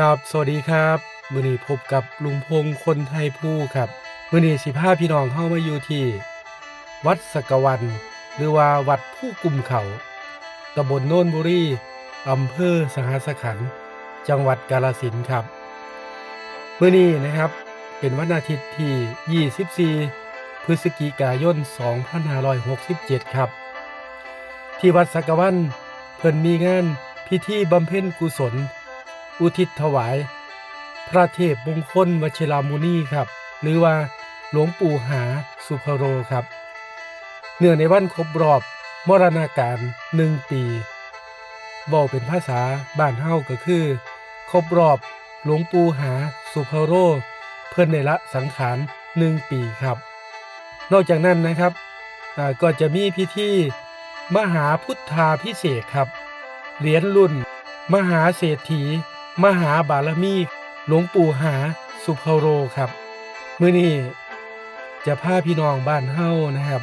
ครับสวัสดีครับมื้อนี้พบกับลุงพงษ์คนไทยผู้ครับมื้อนี้สิพาพี่น้องเข้ามาอยู่ที่วัดสกวัน หรือว่าวัดผู้กุมเขาตำบลโนนบุรีอำเภอสหัสขันธ์จังหวัดกาฬสินครับมื้อนี้นะครับเป็นวันอาทิตย์ที่ 24 พฤศจิกายน 2567 ครับ ที่วัดสักวันเพิ่นมีงานพิธีบำเพ็ญกุศล อุทิศถวาย พระเทพมงคลวชิรามุนีครับ หรือว่าหลวงปู่หาสุภโรครับ เนื่องในวันครบรอบมรณาการหนึ่งปีเว้าเป็นภาษาบ้านเฮาก็คือ ครบรอบหลวงปู่หาสุภโร เพื่อนในละสังขารหนึ่งปีครับ นอกจากนั้นนะครับก็จะมีพิธีมหาพุทธาพิเศษครับ เหรียญรุ่น มหาเศรษฐี มหาบารมีหลวงปู่หาสุภโรครับมื้อนี้จะพาพี่น้องบ้านเฮานะครับ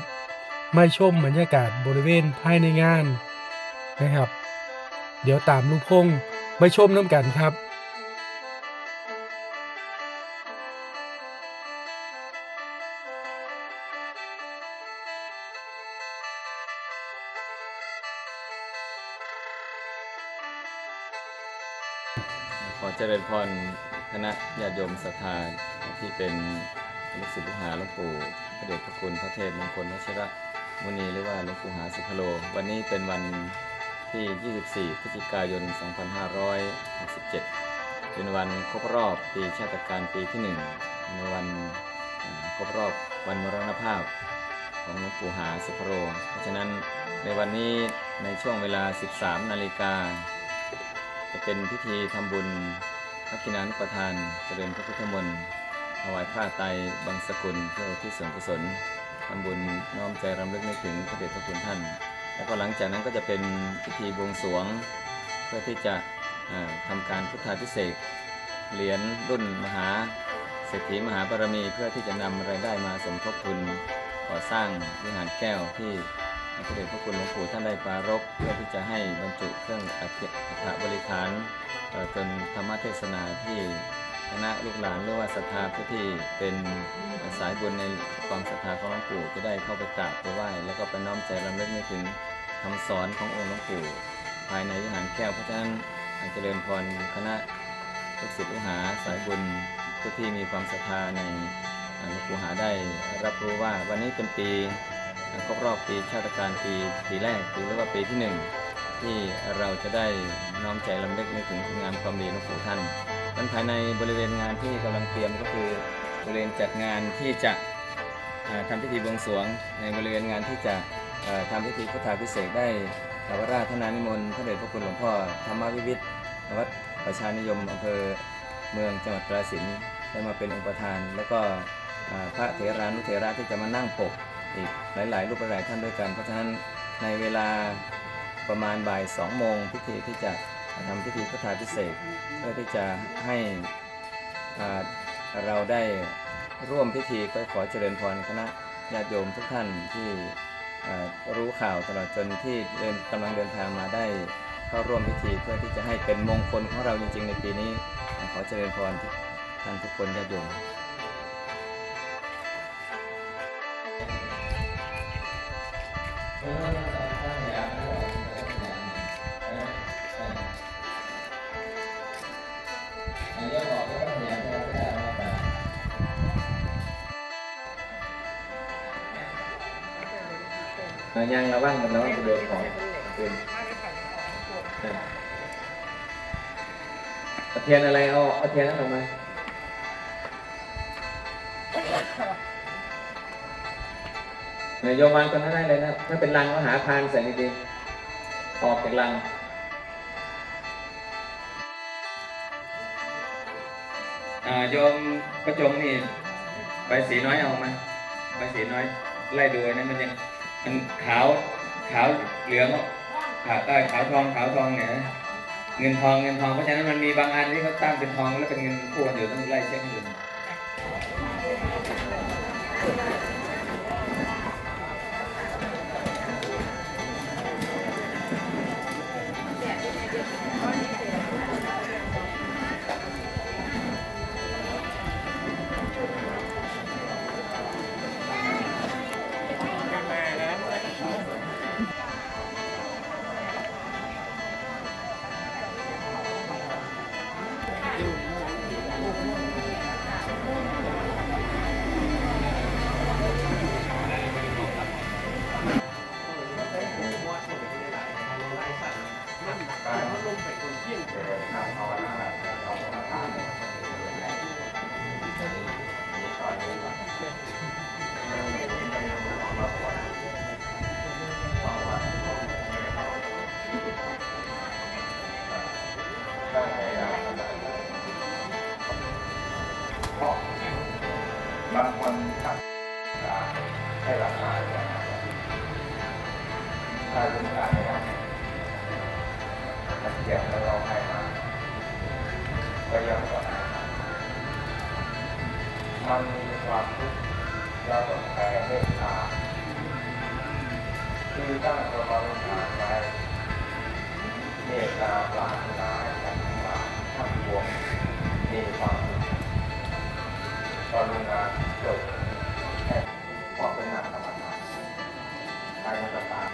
มาชมบรรยากาศบริเวณภายในงานนะครับ เดี๋ยวตามลูกพงษ์ไปชมน้ำกันครับ ขอเจริญพรคณะญาติโยมศรัทธาที่เป็นลูกศิษย์ลูกหาหลวงปู่พระเดชพระคุณพระเทพมงคลวชิระมุนีหรือว่าหลวงปู่หาสุพโล วันนี้เป็นวันที่ 24 พฤศจิกายน 2567 เป็นวันครบรอบปีชาติการปีที่ 1 ในวันครบรอบวันมรณภาพของหลวงปู่หาสุพโลเพราะฉะนั้นในวันนี้ในช่วงเวลา 13 นาฬิกา จะเป็นพิธีทำบุญพักินานุประทานเจริญพระพุทธมนต์ถวายผ้าไตรบังสกุลเพื่อที่ส่วนกุศลทำบุญน้อมใจรำลึกนึกถึงพระเดชพระคุณท่าน แล้วก็หลังจากนั้นก็จะเป็นพิธีบวงสรวง เพื่อที่จะทำาการพุทธาพิเศษเหรียญรุ่นมหาเศรษฐีมหาบารมีเพื่อที่จะนำรายได้มาสมทบทุนก่อสร้างวิหารแก้วที่ พระเดชพระคุณหลวงปู่ท่านได้ปรารภเพื่อที่จะให้บรรจุเครื่องอัฐิฐบริขารจนธรรมเทศนาที่คณะลูกหลานหรือว่าศรัทธาผู้ที่เป็นสายบุญในความศรัทธาของหลวงปู่จะได้เข้าไปกราบไปไหว้แล้วก็ไปน้อมใจรำลึกนึกถึงคำสอนขององค์หลวงปู่ภายในวิหารแก้วเพราะฉะนั้นเจริญพรคณะลูกศิษย์ลูกหาสายบุญผู้ที่มีความศรัทธาในหลวงปู่หาได้รับรู้ว่าวันนี้เป็นปี ครบรอบปีชาติการปีปีแรกปีเรียกว่าปีที่หนึ่งที่เราจะได้น้อมใจลำลึกนึกถึงงามความดีหลวงปู่ท่านด้านภายในบริเวณงานที่กำลังเตรียมก็คือบริเวณจัดงานที่จะอ่าทำพิธีบวงสรวง ในบริเวณงานที่จะเอ่อทำพิธีพุทธาพิเศษได้ขาวราธนานิมนต์พระเดชพระคุณหลวงพ่อธรรมวิวิทวัดประชานิยมอำเภอเมืองจังหวัดกราฬสินธุ์ได้มาเป็นองค์ประธาน แล้วก็พระเถรานุเถระที่จะมานั่งปก อีกหลายๆรูปหลายท่านด้วยกัน เพราะฉะนั้นในเวลาประมาณบ่าย2โมงพิธีที่จะทำพิธีพุทธาพิเศษเพื่อที่จะให้เราได้ร่วมพิธีก็ขอเจริญพรคณะญาติโยมทุกท่านที่รู้ข่าวตลอดจนที่เดินกำลังเดินทางมาได้เข้าร่วมพิธีเพื่อที่จะให้เป็นมงคลของเราจริง ๆ ในปีนี้ ขอเจริญพรท่านทุกคนญาติโยม อ่ายังระวังมันระวังจะโดนของปืนครับเอาเทียนอะไรเอาเอาเทียนนั้นออกมา นี่ยโยมวางตรงนั้นได้เลยนะ ถ้าเป็นรังก็หาพานใส่ดีๆออกจากรังโยมกระจงนี่ใบสีน้อยเอามาใบสีน้อยไล่ดูนั้นมันยังมันขาวขาวเหลืองขาวใต้ขาวทองขาวทองเนี่ยเงินทองเงินทองเพราะฉะนั้นมันมีบางอันที่เขาตั้งเป็นทองแล้วเป็นเงินคู่กันอยู่ต้องไล่เช็คให้ดู you. มันมีความทุกข์เราต้องแผ่เมตตาคือตั้งตัวบริหารไว้เมตตาปรารถนาให้กันทั้งหลายทั้งปวงมีความสุขกรุณาจดให้พอเป็นนามธรรมดานใครก็ตาม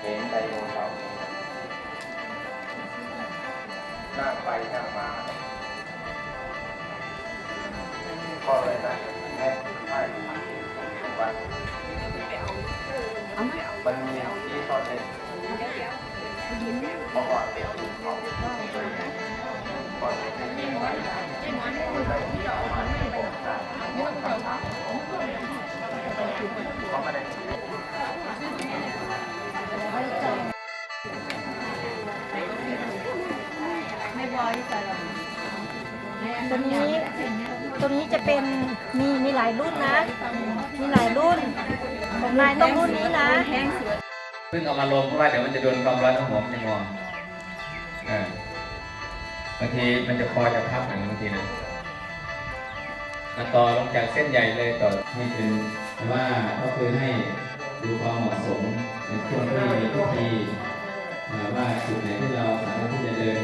เห็นไดโนเสาร์นั่งไปนั่งมา วันมันมีที่ตอนเด็กเมื่อก่อนเด็กเขาก่อนเด็กยิ่งไปเขาไม่ได้ตรงนี้ตรงนี้จะเป็นมีมีหลายรุ่นนะ มีหลายรุ่น ของนายต้องรุ่นนี้นะ เพิ่งเอามาลงเพราะว่าเดี๋ยวมันจะโดนความร้อนของหัวมันจะงออ่าบางทีมันจะคอจะพับอย่างบางทีนะมาต่อลงจากเส้นใหญ่เลยต่อนี่คือว่าก็คือให้ดูความเหมาะสมในช่วงที่มีพิธีอ่ว่าจุดไหนที่เราสามารถที่จะเดิน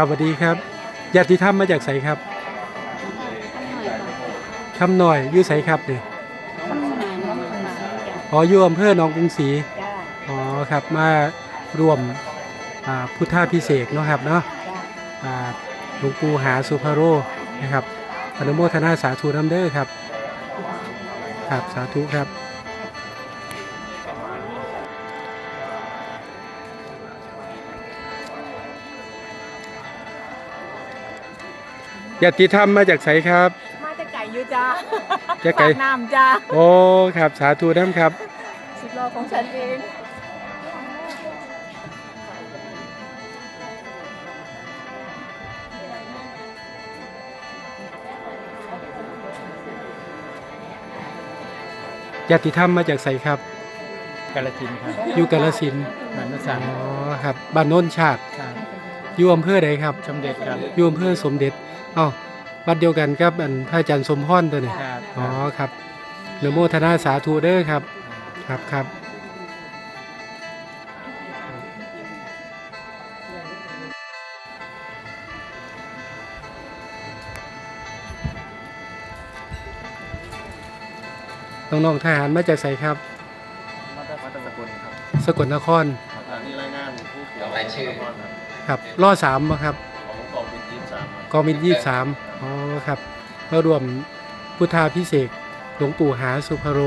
ครับสวัสดีครับญาติธรรมมาจากไสครับคำหน่อยอยู่ไสครับเนี่ยอ๋ออยู่อำเภอหนองกรุงศรีอ๋อครับมารวมอ่าพุทธาพิเศษกเนาะครับเนาะอ่าหลวงปู่หาสุภโรนะครับอนุโมทนาสาธุน้ำเด้อครับ ครับสาธุครับ ญาติธรรมมาจากไสครับ มาจะไก่อยู่จ้าจะไก่ปากน้ำจ้าโอ้ครับสาธุน้ำครับสิบโลของฉันเองญาติธรรมมาจากไสครับ กาลสินธุ์ครับอยู่กาฬสินธุ์นันทสังอ๋อครับบ้านโน้นชาติครับ อยู่อำเภอใดครับสมเด็จครับอยู่อำเภอสมเด็จเอ้าวัดเดียวกันครับอันพระอาจารย์สมพรตัวนี้ครับอ๋อครับนโมทนาสาธุเด้อครับ ครับครับน้องๆทหารมาจากไสครับ มาตรวัตสกุลครับ สกลนครนี่รายงานผู้เกี่ยวรายชื่อ ครับล่อสามบ่ครับของกองบินยี่สามกองบินยี่สามอ๋อครับมารวมพุทธาพิเศษกหลวงปู่หาสุภโร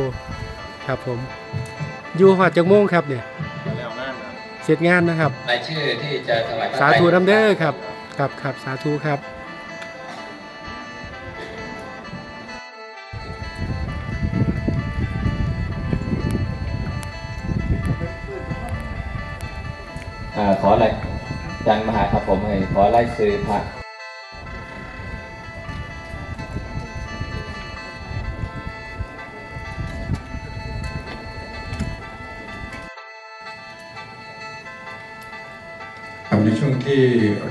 ครับผมอยู่หอดจังโมงครับเนี่ยแล้วงานครับเสร็จงานนะครับรายชื่อที่จะถวายสาธุน้ำเด้อครับครับครับสาธุครับอ่าขออะไร จันมหาครับผมให้ขอไล่ซื้อพระครับในช่วงที่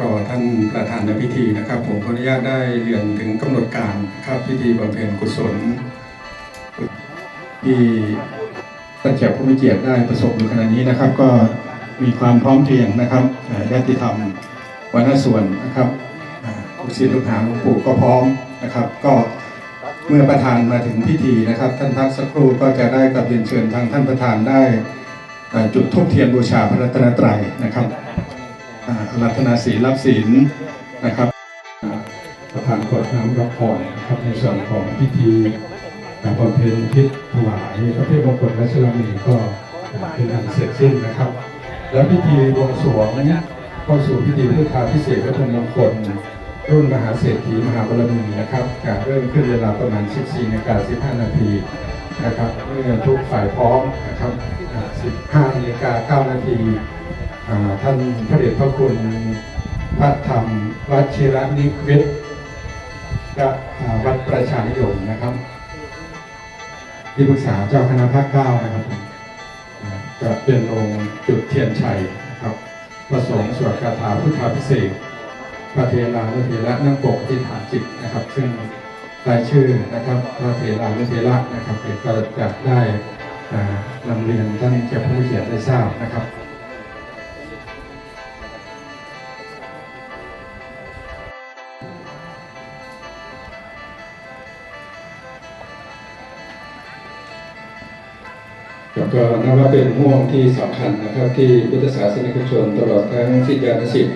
รอท่านประธานในพิธีนะครับ ผมขออนุญาตได้เรียนถึงกำหนดการครับพิธีบำเพ็ญกุศลที่ท่านแขกผู้มีเกียรติได้ประสบอยู่ขณะนี้นะครับ ก็ มีความพร้อมเพรียงนะครับญาติธรรมวันส่วนนะครับลูกศิษย์ลูกหาหลวงปู่ก็พร้อมนะครับ ก็เมื่อประธานมาถึงพิธีนะครับ ท่านพักสักครู่ก็จะได้กลับเรียนเชิญทางท่านประธานได้จุดธูปเทียนบูชาพระรัตนตรัยนะครับรัตนาศีลรับศีลนะครับ ประธานกดน้ำรับพรนะครับในส่วนของพิธีการบำเพ็ญพิษถวายพระเทพมงคลรัชรมีก็เป็นอันเสร็จสิ้นนะครับ แล้วพิธีบวงสรวงเข้าสู่พิธีพุทธาพิเศษกวัตถุมงคล รุ่นมหาเศรษฐีมหาบารมีนะครับจะเริ่มขึ้นเวลาประมาณ 14นาฬิกา15 นาทีนะครับเมื่อทุกฝ่ายพร้อมนะครับ 15นาฬิกา9นาทีท่านพระเดชพระคุณพระธรรมวชิรนิเวศและวัดประชานิยมนะครับที่ปรึกษาเจ้าคณะภาคเก้านะครับ จะเป็นองค์จุดเทียนชัยนะครับประสงค์สวดคาถาพุทธาพิเศษพระเทรานุเทระนั่งปกที่ฐานจิตนะครับ ซึ่งรายชื่อนะครับพระเทรานุเทระนะครับเดี๋ยวก็จะได้อ่านำเรียนท่านเจ้าผู้เขียนได้ทราบนะครับ แล้วก็นับว่าเป็นห่วงที่สำคัญนะครับ ที่พุทธศาสนิกชนตลอดทั้งสิทธิานุศิษย์